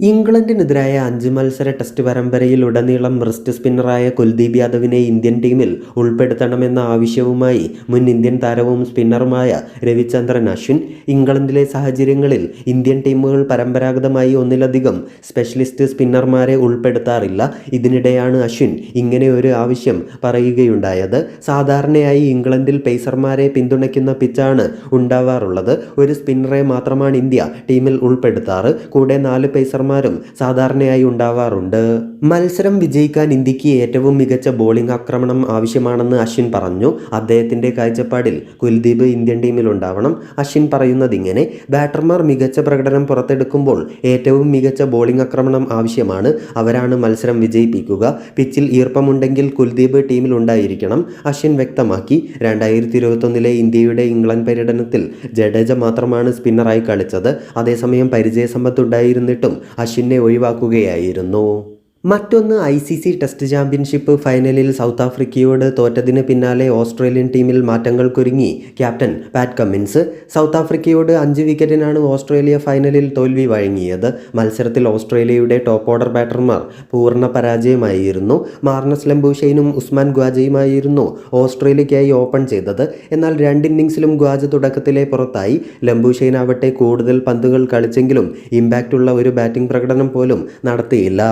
ഇംഗ്ലണ്ടിനെതിരായ അഞ്ച് മത്സര ടെസ്റ്റ് പരമ്പരയിൽ ഉടനീളം റിസ്റ്റ് സ്പിന്നറായ കുൽദീപ് യാദവിനെ ഇന്ത്യൻ ടീമിൽ ഉൾപ്പെടുത്തണമെന്ന ആവശ്യവുമായി മുൻ ഇന്ത്യൻ താരവും സ്പിന്നറുമായ രവിചന്ദ്രൻ അശ്വിൻ ഇംഗ്ലണ്ടിലെ സാഹചര്യങ്ങളിൽ ഇന്ത്യൻ ടീമുകൾ പരമ്പരാഗതമായി ഒന്നിലധികം സ്പെഷ്യലിസ്റ്റ് സ്പിന്നർമാരെ ഉൾപ്പെടുത്താറില്ല. ഇതിനിടെയാണ് അശ്വിൻ ഇങ്ങനെ ഒരു ആവശ്യം പറയുകയുണ്ടായത്. സാധാരണയായി ഇംഗ്ലണ്ടിൽ പേസർമാരെ പിന്തുണയ്ക്കുന്ന പിച്ചാണ് ഉണ്ടാവാറുള്ളത്. ഒരു സ്പിന്നറെ മാത്രമാണ് ഇന്ത്യ ടീമിൽ ഉൾപ്പെടുത്താറ്. കൂടെ നാല് പേസർമാരും സാധാരണയായി ഉണ്ടാവാറുണ്ട്. മത്സരം വിജയിക്കാൻ ഇന്ത്യയ്ക്ക് ഏറ്റവും മികച്ച ബോളിംഗ് ആക്രമണം ആവശ്യമാണെന്ന് അശ്വിൻ പറഞ്ഞു. അദ്ദേഹത്തിന്റെ കാഴ്ചപ്പാടിൽ കുൽദീപ് ഇന്ത്യൻ ടീമിൽ ഉണ്ടാവണം. അശ്വിൻ പറയുന്നത് ഇങ്ങനെ ബാറ്റർമാർ മികച്ച പ്രകടനം പുറത്തെടുക്കുമ്പോൾ ഏറ്റവും മികച്ച ബോളിംഗ് ആക്രമണം ആവശ്യമാണ്. അവരാണ് മത്സരം വിജയിപ്പിക്കുക. പിച്ചിൽ ഈർപ്പമുണ്ടെങ്കിൽ കുൽദീപ് ടീമിൽ ഉണ്ടായിരിക്കണം. അശ്വിൻ വ്യക്തമാക്കി രണ്ടായിരത്തി ഇരുപത്തൊന്നിലെ ഇന്ത്യയുടെ ഇംഗ്ലണ്ട് പര്യടനത്തിൽ ജഡേജ മാത്രമാണ് സ്പിന്നറായി കളിച്ചത്. അതേസമയം പരിചയസമ്പത്തുണ്ടായിരുന്നിട്ടും അശ്വിനെ ഒഴിവാക്കുകയായിരുന്നു. മറ്റൊന്ന് I C C test championship ഫൈനലിൽ സൗത്ത് ആഫ്രിക്കയോട് തോറ്റതിന് പിന്നാലെ ഓസ്ട്രേലിയൻ ടീമിൽ മാറ്റങ്ങൾക്കൊരുങ്ങി. ക്യാപ്റ്റൻ പാറ്റ് കമ്മിൻസ് സൗത്ത് ആഫ്രിക്കയോട് അഞ്ച് വിക്കറ്റിനാണ് ഓസ്ട്രേലിയ ഫൈനലിൽ തോൽവി വഴങ്ങിയത്. മത്സരത്തിൽ ഓസ്ട്രേലിയയുടെ ടോപ്പ് ഓർഡർ ബാറ്റർമാർ പൂർണ പരാജയമായിരുന്നു. മാർണസ് ലംബൂഷൈനും ഉസ്മാൻ ഗ്വാജയുമായിരുന്നു ഓസ്ട്രേലിയയ്ക്കായി ഓപ്പൺ ചെയ്തത്. എന്നാൽ രണ്ട് ഇന്നിംഗ്സിലും ഗ്വാജ തുടക്കത്തിലെ പുറത്തായി. ലംബൂഷൈൻ ആവട്ടെ കൂടുതൽ പന്തുകൾ കളിച്ചെങ്കിലും ഇമ്പാക്റ്റുള്ള ഒരു ബാറ്റിംഗ് പ്രകടനം പോലും നടത്തിയില്ല.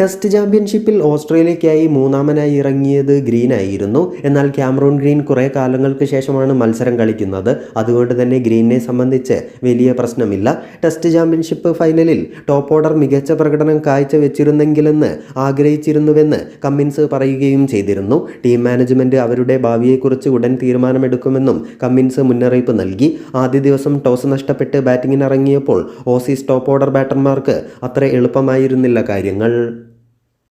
ടെസ്റ്റ് ചാമ്പ്യൻഷിപ്പിൽ ഓസ്ട്രേലിയയ്ക്കായി മൂന്നാമനായി ഇറങ്ങിയത് ഗ്രീൻ ആയിരുന്നു. എന്നാൽ ക്യാമറൂൺ ഗ്രീൻ കുറേ കാലങ്ങൾക്ക് ശേഷമാണ് മത്സരം കളിക്കുന്നത്. അതുകൊണ്ട് തന്നെ ഗ്രീനെ സംബന്ധിച്ച് വലിയ പ്രശ്നമില്ല. ടെസ്റ്റ് ചാമ്പ്യൻഷിപ്പ് ഫൈനലിൽ ടോപ്പ് ഓർഡർ മികച്ച പ്രകടനം കാഴ്ചവെച്ചിരുന്നെങ്കിലെന്ന് ആഗ്രഹിച്ചിരുന്നുവെന്ന് കമ്മിൻസ് പറയുകയും ചെയ്തിരുന്നു. ടീം മാനേജ്മെന്റ് അവരുടെ ഭാവിയെക്കുറിച്ച് ഉടൻ തീരുമാനമെടുക്കുമെന്നും കമ്മിൻസ് മുന്നറിയിപ്പ് നൽകി. ആദ്യ ദിവസം ടോസ് നഷ്ടപ്പെട്ട് ബാറ്റിങ്ങിനിറങ്ങിയപ്പോൾ ഓസീസ് ടോപ്പ് ഓർഡർ ബാറ്റർമാർക്ക് അത്ര എളുപ്പമായിരുന്നില്ല കാര്യങ്ങൾ.